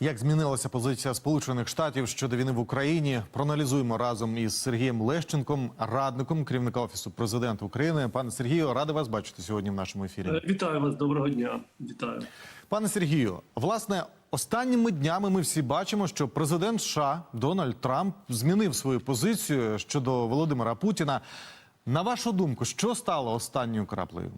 Як змінилася позиція Сполучених Штатів щодо війни в Україні? Проаналізуємо разом із Сергієм Лещенком, радником керівника офісу президента України. Пане Сергію, радий вас бачити сьогодні в нашому ефірі. Е, Вітаю вас, доброго дня. Вітаю. Пане Сергію, власне, останніми днями ми всі бачимо, що президент США Дональд Трамп змінив свою позицію щодо Володимира Путіна. На вашу думку, що стало останньою краплею?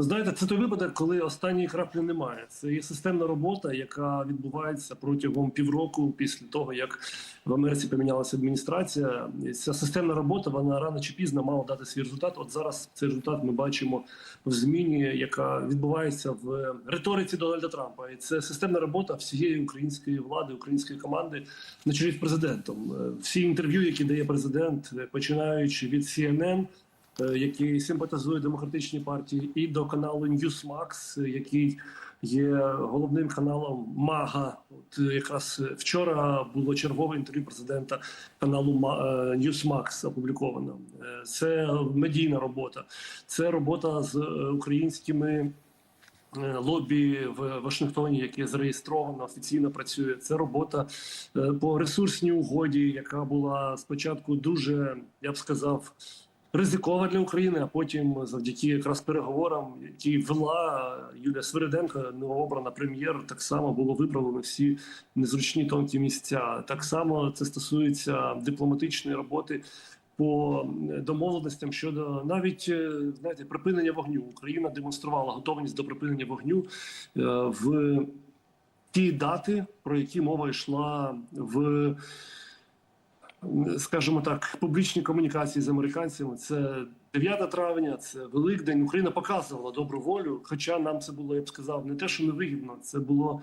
Знаєте, це той випадок, коли останньої краплі немає. Це є системна робота, яка відбувається протягом півроку після того, як в Америці помінялася адміністрація. Ця системна робота вона рано чи пізно мала дати свій результат. От зараз цей результат ми бачимо в зміні, яка відбувається в риториці Дональда Трампа. І це системна робота всієї української влади, української команди на чолі з президентом. Всі інтерв'ю, які дає президент, починаючи від CNN, який симпатизує демократичній партії, і до каналу Newsmax, е, який є головним каналом МАГА. От е, якраз вчора було чергове інтерв'ю президента каналу е, Newsmax опубліковано. Е, Це медійна робота, це робота з е, українськими. е, Лобі в Вашингтоні, яке зареєстровано, офіційно працює. Це робота е, по ресурсній угоді, яка була спочатку дуже, я б сказав, ризикова для України, а потім завдяки якраз переговорам, які вела Юлія Свириденко, новообрана прем'єр, так само було виправлено всі незручні тонкі місця. Так само це стосується дипломатичної роботи. По домовленостям щодо навіть е, знаєте припинення вогню Україна демонструвала готовність до припинення вогню е, в ті дати, про які мова йшла в скажімо так, публічні комунікації з американцями. Це 9 травня, це Великдень. Україна показувала добру волю. Хоча нам це було, я б сказав, не те, що невигідно, це було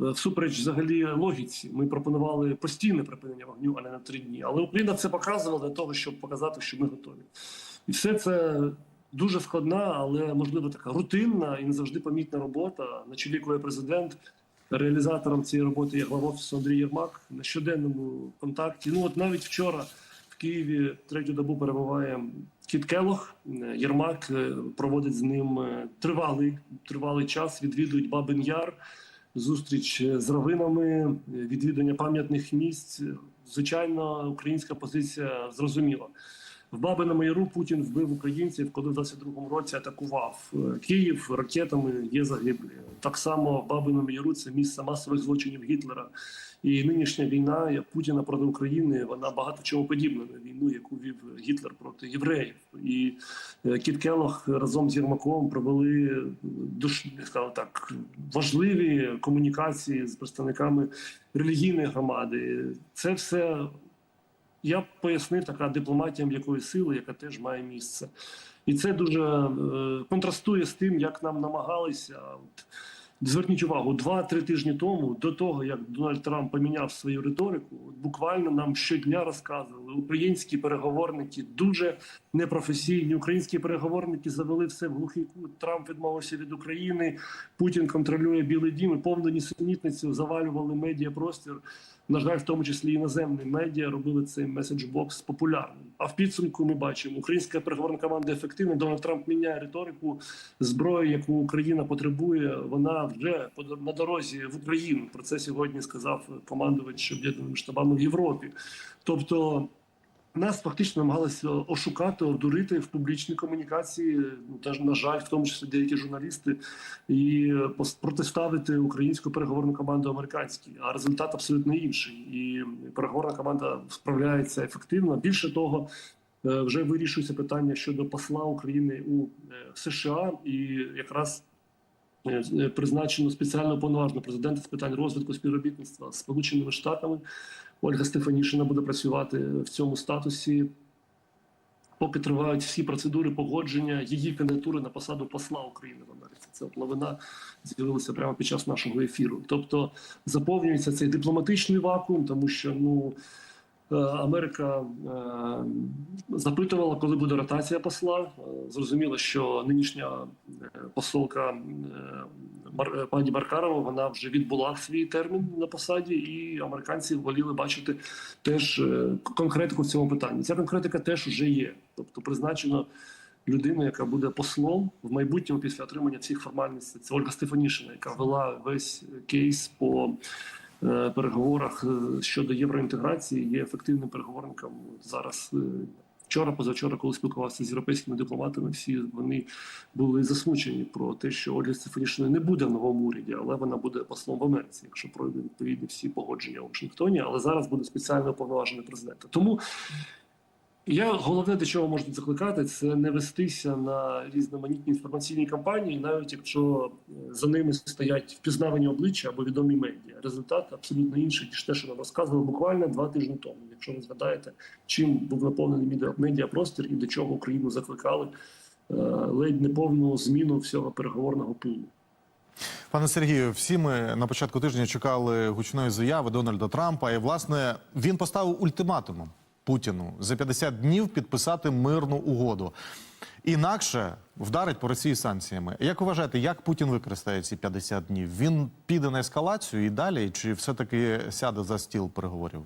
е, всупереч взагалі логіці. Ми пропонували постійне припинення вогню, а не на три дні. Але Україна це показувала для того, щоб показати, що ми готові. І все це. Дуже складна, але можливо така рутинна і не завжди помітна робота, на чолі якої президент реалізатором цієї роботи є глава офісу Андрій Єрмак на щоденному контакті. Ну от навіть вчора в Києві третю добу перебуває Кіт Келох. Е, Єрмак е, проводить з ним е, тривалий тривалий час. Відвідують Бабин Яр, зустріч з равинами, е, відвідування пам'ятних місць. Звичайно, українська позиція зрозуміла. В Бабиному Яру Путін вбив українців, коли в 22-му році атакував е, Київ ракетами. Є загиблі. Так само в Бабиному Яру це місце масових злочинів Гітлера. І нинішня війна Путіна проти України вона багато чому подібна на війну, яку вів Гітлер проти євреїв. І е, Кіт Келох разом з Єрмаком провели душ, скажу так важливі комунікації з представниками релігійної громади. Це все я б пояснив така дипломатія м'якої сили, яка теж має місце, і це дуже е, контрастує з тим, як нам намагалися. Зверніть увагу, два-три тижні тому, до того як Дональд Трамп поміняв свою риторику, буквально нам щодня розказували українські переговорники дуже непрофесійні. Українські переговорники завели все в глухий кут. Трамп відмовився від України. Путін контролює Білий Дім і повну нісенітницю завалювали медіапростір. На жаль, в тому числі іноземні медіа робили цей меседжбокс популярним. А в підсумку ми бачимо, українська переговорна команда ефективна. Дональд Трамп міняє риторику зброю, яку Україна потребує. Вона вже на дорозі в Україну. Про це сьогодні сказав командувач об'єднаними штабами в Європі. Тобто. Нас фактично намагалися ошукати, обдурити в публічній комунікації. Ну теж на жаль, в тому числі деякі журналісти, і протиставити українську переговорну команду американській. А результат абсолютно інший. І переговорна команда справляється ефективно. Більше того, е, вже вирішується питання щодо посла України у е, США, і якраз е, призначено спеціально повноважного президента з питань розвитку співробітництва з Сполученими Штатами. Ольга Стефанішина буде працювати в цьому статусі. Поки тривають всі процедури погодження її кандидатури на посаду посла України в Америці. Це плавина з'явилася прямо під час нашого ефіру. Тобто заповнюється цей дипломатичний вакуум, тому що ну Америка е, запитувала, коли буде ротація посла. Е, Зрозуміло, що нинішня е, посолка е, е, пані Баркарова вона вже відбула свій термін на посаді, і американці воліли бачити теж е, конкретику в цьому питанні. Ця конкретика теж вже є. Тобто призначено людину, яка буде послом в майбутньому після отримання всіх формальностей. Це Ольга Стефанішина, яка вела весь кейс по е, переговорах е, щодо євроінтеграції. Є ефективним переговорником зараз. е, Вчора, позавчора, коли спілкувався з європейськими дипломатами, всі вони були засмучені про те, що Ольга Стефанішина не буде в новому уряді, але вона буде послом в Америці, якщо пройде відповідні всі погодження у Вашингтоні. Але зараз буде спеціально уповноважений президента. Тому я головне до чого можна закликати, це не вестися на різноманітні інформаційні кампанії, навіть якщо е, за ними стоять впізнавані обличчя або відомі медіа. Результат абсолютно інший ніж те, що нам розказували буквально два тижні тому. Якщо ви згадаєте, чим був наповнений медіапростір і до чого Україну закликали е, ледь неповну зміну всього переговорного пулу. Пане Сергію, всі ми на початку тижня чекали гучної заяви Дональда Трампа, і власне він поставив ультиматум Путіну за 50 днів підписати мирну угоду. Інакше вдарить по Росії санкціями. Як вважаєте, як Путін використає ці 50 днів? Він піде на ескалацію і далі, чи все-таки сяде за стіл переговорів?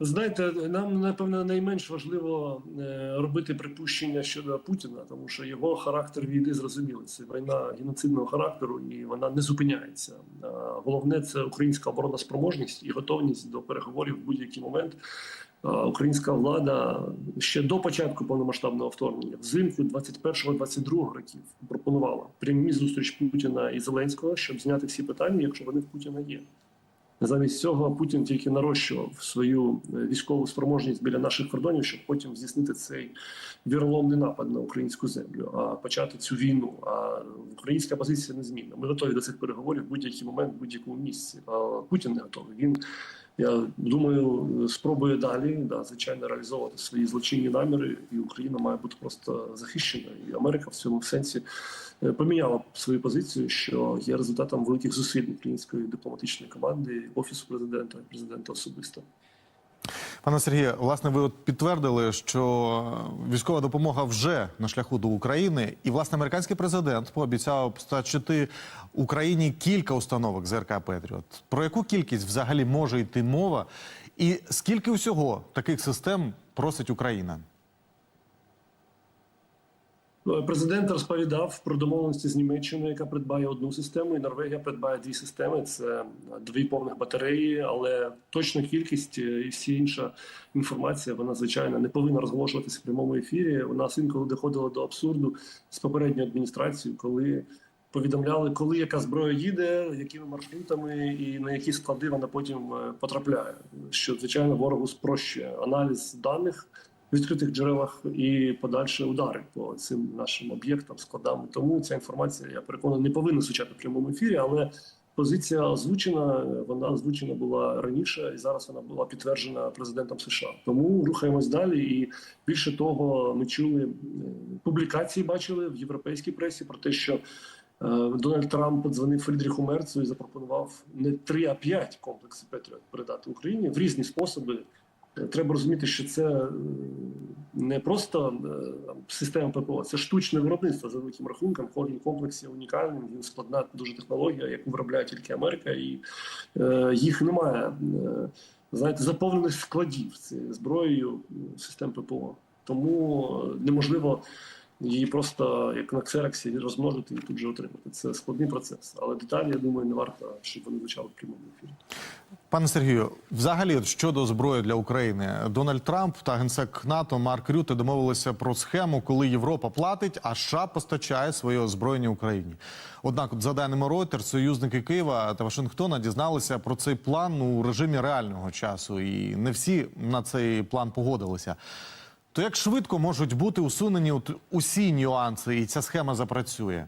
Знаєте, нам напевно найменш важливо е, робити припущення щодо Путіна, тому що його характер війни зрозумілий. Це війна геноцидного характеру, і вона не зупиняється. Головне це українська оборонна спроможність і готовність до переговорів в будь-який момент. Українська влада ще до початку повномасштабного вторгнення, взимку 21-22 років, пропонувала прямі зустріч Путіна і Зеленського, щоб зняти всі питання, якщо вони в Путіна є. Замість цього Путін тільки нарощував свою е, військову спроможність біля наших кордонів, щоб потім здійснити цей віроломний напад на українську землю, а почати цю війну. А українська позиція незмінна. Ми готові до цих переговорів в будь-який момент, в будь-якому місці. А Путін не готовий. Він я думаю, спробує далі да, звичайно реалізовувати свої злочинні наміри, і Україна має бути просто захищена. І Америка в цьому сенсі е, поміняла свою позицію, що є результатом великих зусиль української дипломатичної команди, офісу президента, і президента особисто. Пане Сергію, власне, ви от підтвердили, що військова допомога вже на шляху до України, і власне американський президент пообіцяв постачити Україні кілька установок ЗРК Петріот. Про яку кількість взагалі може йти мова, і скільки усього таких систем просить Україна? Президент розповідав про домовленості з Німеччиною, яка придбає одну систему, і Норвегія придбає дві системи. Це дві повних батареї, але точна кількість е, і всі інша інформація, вона звичайно не повинна розголошуватися в прямому ефірі. У нас інколи доходило до абсурду з попередньою адміністрацією, коли повідомляли, коли яка зброя їде, якими маршрутами і на які склади вона потім е, потрапляє. Що звичайно ворогу спрощує аналіз даних відкритих джерелах і подальші удари по цим нашим об'єктам, складам. Тому ця інформація, я переконаний, не повинна звучати в прямому ефірі, але позиція озвучена. Вона озвучена була раніше, і зараз вона була підтверджена президентом США. Тому рухаємось далі. І більше того, ми чули е, публікації, бачили в європейській пресі про те, що. е, Дональд Трамп подзвонив Фрідріху Мерцу і запропонував не 3, а 5 комплексів Петріот передати Україні в різні способи. Треба розуміти, що це е, не просто е, система ППО, це штучне виробництво за великим рахунком. Кожен комплекс є унікальним. Він складна дуже технологія, яку виробляє тільки Америка, і е, їх немає. Е, знаєте, заповнених складів зброєю систем ППО. Тому неможливо її просто як на ксероксі розмножити і тут же отримати. Це складний процес. Але деталі, я думаю, не варто, щоб вони звучали в прямому ефірі. Пане Сергію, взагалі, щодо зброї для України, Дональд Трамп та генсек НАТО Марк Рюте домовилися про схему, коли Європа платить, а США постачає своє озброєння Україні. Однак, за даними Reuters, союзники Києва та Вашингтона дізналися про цей план у режимі реального часу, і не всі на цей план погодилися. То як швидко можуть бути усунені усі нюанси, і ця схема запрацює?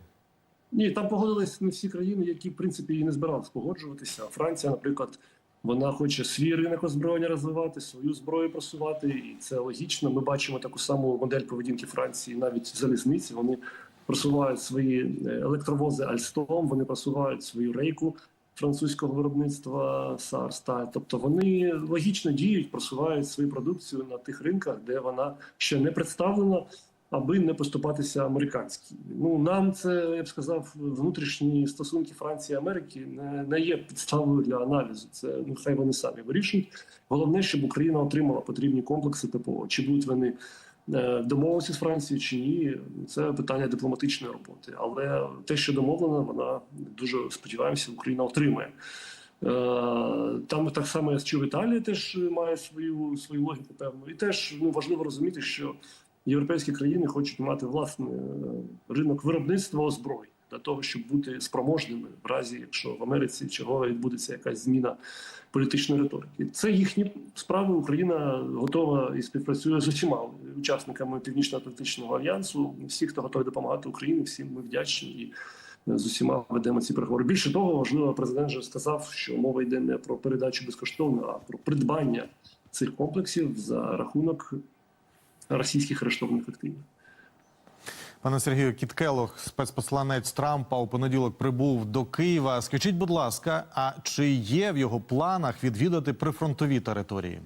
Ні, там погодились не всі країни, які в принципі і не збирались погоджуватися. Франція, наприклад, вона хоче свій ринок озброєння розвивати, свою зброю просувати, і це логічно. Ми бачимо таку саму модель поведінки Франції, навіть в залізниці. Вони просувають свої е, електровози Альстом, вони просувають свою рейку французького виробництва Сарста. Тобто вони логічно діють, просувають свою продукцію на тих ринках, де вона ще не представлена аби не поступатися американській. Ну нам це я б сказав, внутрішні стосунки Франції і Америки не, не є підставою для аналізу. Це ну хай вони самі вирішують. Головне, щоб Україна отримала потрібні комплекси ППО. Чи будуть вони Е, Домовилися з Францією чи ні, це питання дипломатичної роботи. Але те, що домовлено, вона дуже сподіваємося, Україна отримає. Е, Там так само я чув, Італія теж має свою свою логіку, певну. І теж ну важливо розуміти, що європейські країни хочуть мати власний е, ринок виробництва озброї для того, щоб бути спроможними в разі, якщо в Америці чергово відбудеться якась зміна політичної риторики. Це їхні справи. Україна готова і співпрацює з усіма учасниками Північно-Атлантичного альянсу. Всі, хто готові допомагати Україні, всім ми вдячні і з усіма ведемо ці переговори. Більше того, важливо, президент вже сказав, що мова йде не про передачу безкоштовно, а про придбання цих комплексів за рахунок російських арештованих активів. Пане Сергію, Кіт Келлог, спецпосланець Трампа, у понеділок прибув до Києва. Скажіть, будь ласка, а чи є в його планах відвідати прифронтові території?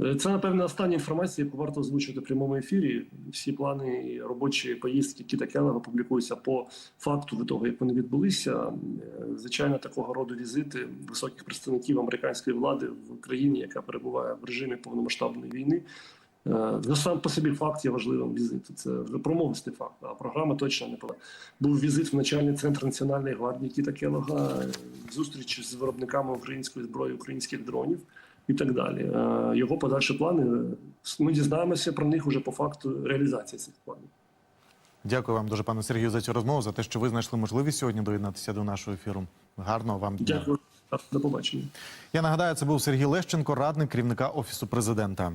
Е, Це напевне остання інформація, яку варто озвучити в прямому ефірі. Всі плани і робочі поїздки Кіта Келлера публікуються по факту до того, як вони відбулися. Е, Звичайно, такого роду візити високих представників американської влади в країні, яка перебуває в режимі повномасштабної війни. Е, Ну, сам по собі факт є важливим візиту. Це вже промовистий факт. А програма точно не була. Був візит в начальний центр національної гвардії Кіта Келлога, е, зустріч з виробниками української зброї, українських дронів і так далі. Е, Його подальші плани. е, Ми дізнаємося про них уже по факту реалізації цих планів. Дякую вам дуже, пане Сергію, за цю розмову, за те, що ви знайшли можливість сьогодні доєднатися до нашого ефіру. Гарного вам дня. Дякую. До побачення. Я нагадаю, це був Сергій Лещенко, радник керівника офісу президента.